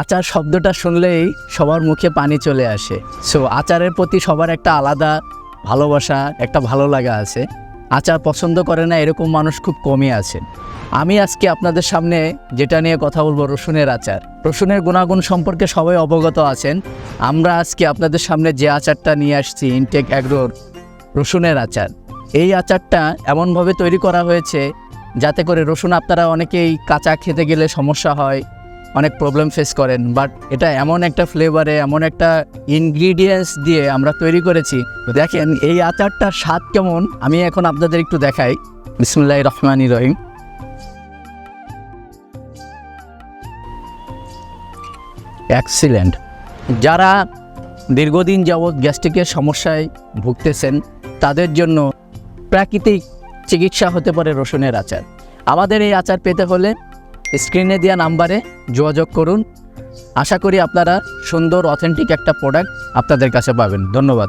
আচার শব্দটা শুনলেই সবার মুখে পানি চলে আসে। সো আচারের প্রতি সবার একটা আলাদা ভালোবাসা, একটা ভালো লাগা আছে। আচার পছন্দ করে না, এরকম মানুষ খুব কমই আছে। আমি আজকে আপনাদের সামনে যেটা নিয়ে কথা বলব, রসুনের আচার। রসুনের গুণাগুণ সম্পর্কে সবাই অবগত আছেন। আমরা আজকে আপনাদের সামনে যে আচারটা নিয়ে আসছি ইনটেক অ্যাগ্রোর রসুনের আচার। এই আচারটা এমনভাবে তৈরি করা হয়েছে যাতে করে রসুন আপনারা অনেকেই কাঁচা খেতে গেলে সমস্যা হয় অনেক প্রবলেম ফেস করেন বাট এটা এমন একটা ফ্লেভারে এমন একটা ইনগ্রিডিয়েন্টস দিয়ে আমরা তৈরি করেছি। দেখেন, এই আচারটার স্বাদ কেমন? আমি এখন আপনাদের একটু দেখাই। বিসমুল্লাহ রহমানি রহিম। অ্যাক্সিলেন্ট যারা দীর্ঘদিন যাবৎ গ্যাস্ট্রিকের সমস্যায় ভুগতেছেন, তাদের জন্য প্রাকৃতিক চিকিৎসা হতে পারে রসুনের আচার। আমাদের এই আচার পেতে হলে স্ক্রিনে দেওয়া নাম্বারে যোগাযোগ করুন। আশা করি আপনারা সুন্দর অথেন্টিক একটা প্রোডাক্ট আপনাদের কাছে পাবেন। ধন্যবাদ।